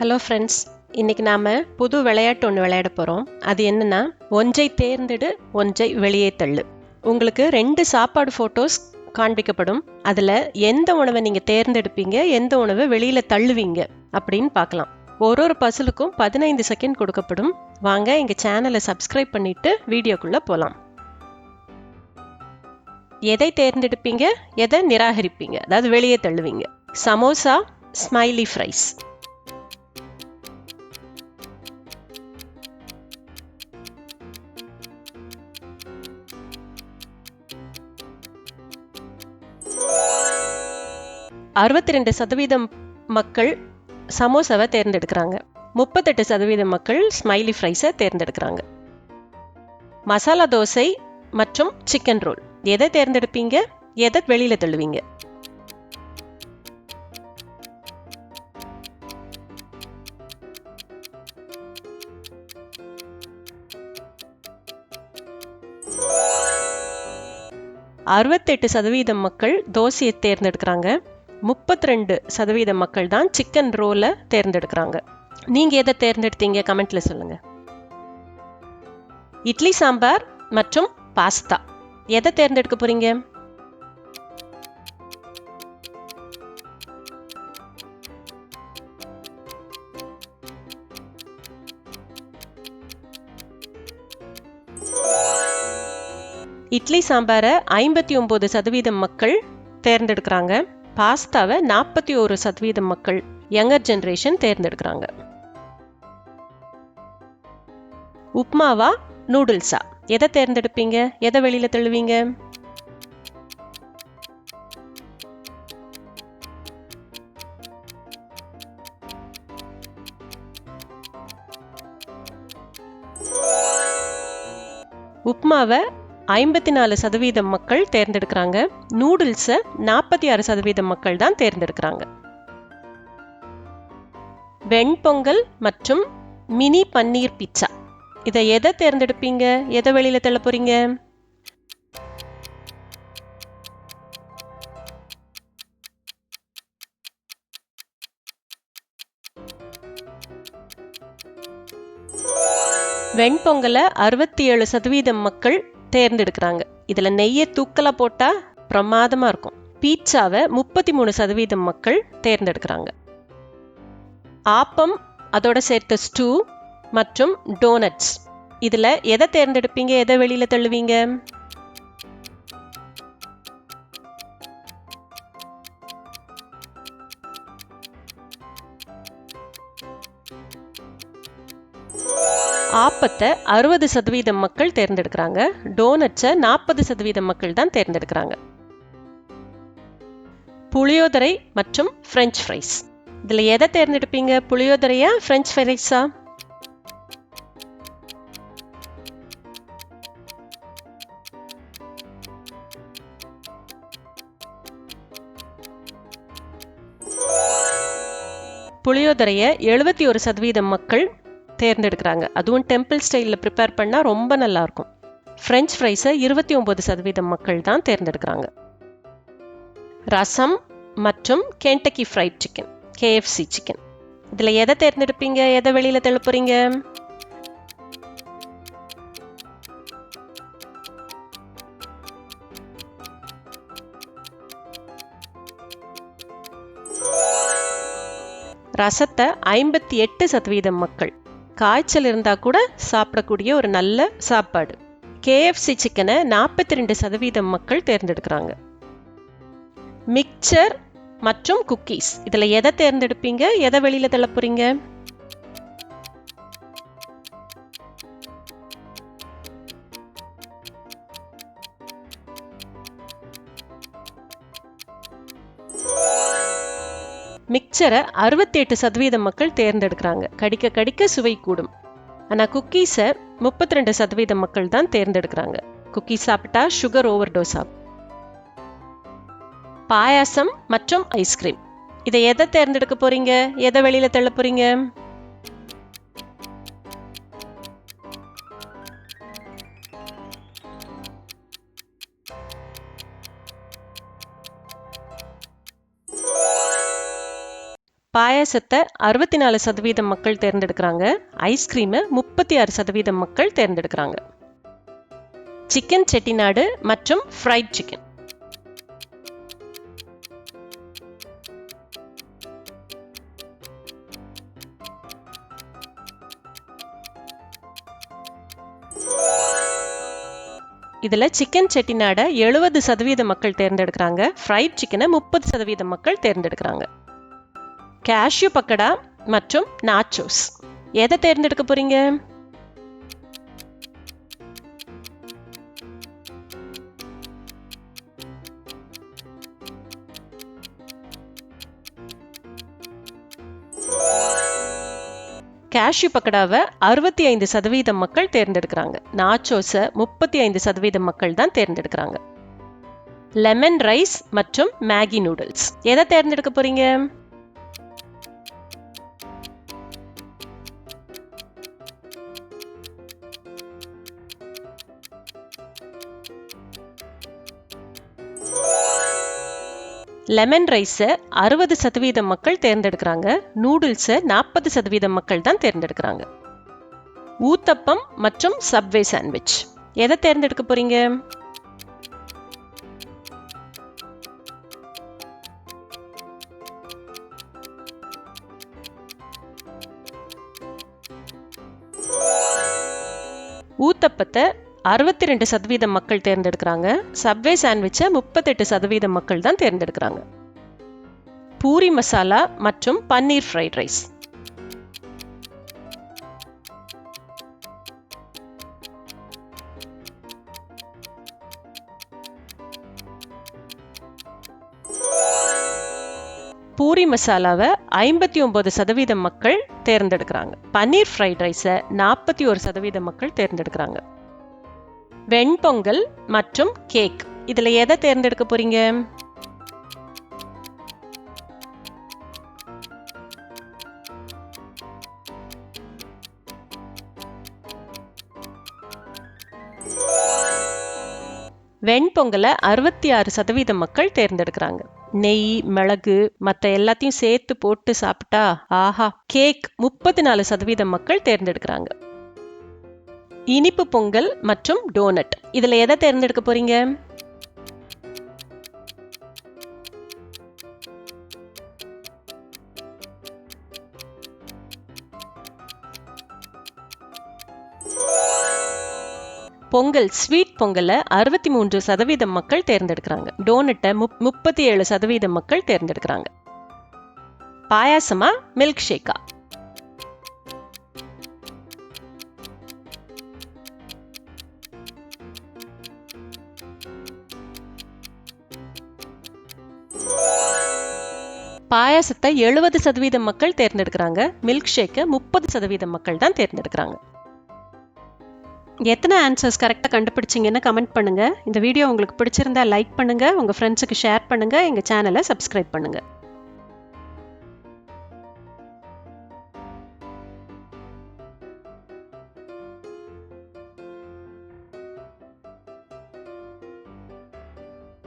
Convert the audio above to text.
Hello friends இன்னைக்கு நாம் புது விளையாட்டு ஒன்று விளையாட போகிறோம் அது என்னன்னா ஒன்றை தேர்ந்தெடு ஒன்றை வெளியே தள்ளு. உங்களுக்கு ரெண்டு சாப்பாடு ஃபோட்டோஸ் காண்பிக்கப்படும். அதில் எந்த உணவை நீங்கள் தேர்ந்தெடுப்பீங்க எந்த உணவை வெளியில் தள்ளுவீங்க அப்படின்னு பார்க்கலாம். ஒரு ஒரு பசிலுக்கும் பதினைந்து செகண்ட் கொடுக்கப்படும். வாங்க எங்கள் சேனலை சப்ஸ்கிரைப் பண்ணிட்டு வீடியோக்குள்ளே போகலாம் எதை தேர்ந்தெடுப்பீங்க எதை நிராகரிப்பீங்க? அதாவது வெளியே தள்ளுவீங்க. சமோசா ஸ்மைலி ஃப்ரைஸ் அறுபத்தி ரெண்டு சதவீதம் மக்கள் சமோசாவை தேர்ந்தெடுக்கிறாங்க. முப்பத்தெட்டு சதவீதம் மக்கள் ஸ்மைலி ஃப்ரைஸை தேர்ந்தெடுக்கிறாங்க. மசாலா தோசை மற்றும் சிக்கன் ரோல். எதை தேர்ந்தெடுப்பீங்க? எதை வெளியில் தள்ளுவீங்க? அறுபத்தெட்டு சதவீதம் மக்கள் தோசையை தேர்ந்தெடுக்கிறாங்க. முப்பத்தி ரெண்டு சதவீத மக்கள் தான் சிக்கன் ரோலை தேர்ந்தெடுக்கிறாங்க. நீங்க எதை தேர்ந்தெடுத்தீங்க? கமெண்ட்ல சொல்லுங்க. இட்லி சாம்பார் மற்றும் பாஸ்தா. எதை தேர்ந்தெடுக்க போறீங்க? இட்லி சாம்பாரை ஐம்பத்தி ஒன்பது சதவீதம் மக்கள் தேர்ந்தெடுக்கிறாங்க. பாஸ்தாவை நாற்பத்தி ஒரு சதவீதம் மக்கள் யங்கர் ஜெனரேஷன் தேர்ந்தெடுக்கிறாங்க. உப்மாவா? நூடுல்ஸா? எதை தேர்ந்தெடுப்பீங்க? எதை வெளியில தள்ளுவீங்க? உப்மாவை ஐம்பத்தி நாலு சதவீதம் மக்கள் தேர்ந்தெடுக்கிறாங்க. நூடுல்ஸை நாற்பத்தி ஆறு சதவீதம் மக்கள் தான் தேர்ந்தெடுக்கிறாங்க. வெண்பொங்கல் மற்றும் மினி பன்னீர் பிட்சா இதை எதை தேர்ந்தெடுப்பீங்க? எதை வெளியில தள்ள போறீங்க? வெண்பொங்கலை அறுபத்தி ஏழு சதவீதம் மக்கள் தேர்ந்தெடுக்கிறாங்க. இதுல நெய்யை தூக்கலா போட்டால் பிரமாதமா இருக்கும். பீட்சாவை முப்பத்தி மூணு சதவீதம் மக்கள் தேர்ந்தெடுக்கிறாங்க. ஆப்பம் அதோட சேர்த்த ஸ்டூ மற்றும் டோனட்ஸ். இதுல எதை தேர்ந்தெடுப்பீங்க? எதை வெளியில தள்ளுவீங்க? ஆப்பத்தை அறுபது சதவீதம் மக்கள் தேர்ந்தெடுக்கிறாங்க. டோனட்ஸை நாற்பது சதவீதம் மக்கள் தான் தேர்ந்தெடுக்கிறாங்க. புளியோதரை மற்றும் ஃப்ரெஞ்ச் ஃப்ரைஸ் இதுல எதை தேர்ந்தெடுப்பீங்க? புளியோதரையா ஃப்ரெஞ்ச் ஃப்ரைஸா புளியோதரையை எழுபத்தி ஒரு சதவீதம் மக்கள் தேர்ந்தெடுக்கிறாங்க. அதுவும் டெம்பிள் ஸ்டைலில் ப்ரிப்பேர் பண்ணால் ரொம்ப நல்லா இருக்கும் ஃப்ரெஞ்ச் ஃப்ரைஸை இருபத்தி ஒம்பது சதவீதம் மக்கள் தான் தேர்ந்தெடுக்கிறாங்க. ரசம் மற்றும் Kentucky fried chicken KFC chicken இதில் எதை தேர்ந்தெடுப்பீங்க? எதை வெளியில் தெளிப்புறீங்க ரசத்தை ஐம்பத்தி எட்டு சதவீதம் மக்கள் காய்ச்சல் இருந்தால் கூட சாப்பிடக்கூடிய ஒரு நல்ல சாப்பாடு. கேஎஃப்சி சிக்கனை நாற்பத்தி ரெண்டு சதவீதம் மக்கள் தேர்ந்தெடுக்கிறாங்க. மிக்சர் மற்றும் குக்கீஸ் இதில் எதை தேர்ந்தெடுப்பீங்க? எதை வெளியில் தள்ள போகிறீங்க மிக்சரை அறுபத்தி எட்டு சதவீதம் மக்கள் தேர்ந்தெடுக்கிறாங்க. கடிக்க கடிக்க சுவை கூடும். ஆனா குக்கீஸை முப்பத்தி ரெண்டு சதவீதம் மக்கள் தான் தேர்ந்தெடுக்கிறாங்க. குக்கீஸ் சாப்பிட்டா சுகர் ஓவர் டோஸ் ஆகும். பாயாசம் மற்றும் ஐஸ்கிரீம். இதை எதை தேர்ந்தெடுக்க போறீங்க? எதை வெளியில தள்ள போறீங்க? பாயாசத்தை அறுபத்தி நாலு சதவீதம் மக்கள் தேர்ந்தெடுக்கிறாங்க. ஐஸ்கிரீமை முப்பத்தி ஆறு சதவீதம் மக்கள் தேர்ந்தெடுக்கிறாங்க. சிக்கன் செட்டிநாடு மற்றும் ஃப்ரைட் சிக்கன் இதில் சிக்கன் செட்டிநாடை எழுபது சதவீத மக்கள் தேர்ந்தெடுக்கிறாங்க. ஃப்ரைட் சிக்கனை முப்பது சதவீத மக்கள் தேர்ந்தெடுக்கிறாங்க. கேஷ்யூ பக்கடா மற்றும் நாச்சோஸ் எதை தேர்ந்தெடுக்க போறீங்க? கேஷ்யூ பக்கடாவை அறுபத்தி ஐந்து சதவீதம் மக்கள் தேர்ந்தெடுக்கிறாங்க. நாச்சோஸை முப்பத்தி ஐந்து சதவீதம் மக்கள் தான் தேர்ந்தெடுக்கிறாங்க. லெமன் ரைஸ் மற்றும் மேகி நூடுல்ஸ் எதை தேர்ந்தெடுக்க போறீங்க? லெமன் ரைஸை அறுபது சதவீதம் மக்கள் தேர்ந்தெடுக்கிறாங்க. நூடுல்ஸை நாற்பது சதவீதம் மக்கள் தான் தேர்ந்தெடுக்கிறாங்க. ஊத்தப்பம் மற்றும் சப்வே சாண்ட்விச் எதை தேர்ந்தெடுக்க போறீங்க? ஊத்தப்பத்தை அறுபத்தி ரெண்டு சதவீதம் மக்கள் தேர்ந்தெடுக்கிறாங்க. சப்வே சாண்ட்விட்சை முப்பத்தெட்டு சதவீதம் மக்கள் தான் தேர்ந்தெடுக்கிறாங்க. பூரி மசாலா மற்றும் பன்னீர் ஃப்ரைட் ரைஸ். பூரி மசாலாவை ஐம்பத்தி ஒன்பது சதவீதம் மக்கள் தேர்ந்தெடுக்கிறாங்க. பன்னீர் ஃப்ரைட் ரைஸை நாற்பத்தி ஒரு சதவீதம் மக்கள் தேர்ந்தெடுக்கிறாங்க. வெண்பொங்கல் மற்றும் கேக். இதுல எதை தேர்ந்தெடுக்க போறீங்க? வெண்பொங்கலை அறுபத்தி ஆறு சதவீதம் மக்கள் தேர்ந்தெடுக்கிறாங்க. நெய் மிளகு மற்ற எல்லாத்தையும் சேர்த்து போட்டு சாப்பிட்டா ஆஹா கேக் முப்பத்தி நாலு சதவீதம் மக்கள் தேர்ந்தெடுக்கிறாங்க. இனிப்பு பொங்கல் மற்றும் டோனட். இதுல எதை தேர்ந்தெடுக்க போறீங்க? பொங்கல் ஸ்வீட் பொங்கலை அறுபத்தி மூன்று சதவீதம் மக்கள் தேர்ந்தெடுக்கிறாங்க. டோனட்டை முப் முப்பத்தி ஏழு சதவீதம் மக்கள் தேர்ந்தெடுக்கிறாங்க. பாயாசமா மில்க் ஷேக்கா பாயாசத்தை எழுபது சதவீதம் மக்கள் தேர்ந்தெடுக்கிறாங்க. மில்க் ஷேக்கை முப்பது சதவீதம் மக்கள் தான் தேர்ந்தெடுக்கிறாங்க. எத்தனை ஆன்சர்ஸ் கரெக்டாக கண்டுபிடிச்சிங்கன்னு கமெண்ட் பண்ணுங்கள் இந்த வீடியோ உங்களுக்கு பிடிச்சிருந்தா லைக் பண்ணுங்கள் உங்கள் ஃப்ரெண்ட்ஸுக்கு ஷேர் பண்ணுங்கள் எங்கள் சேனலை சப்ஸ்கிரைப் பண்ணுங்கள்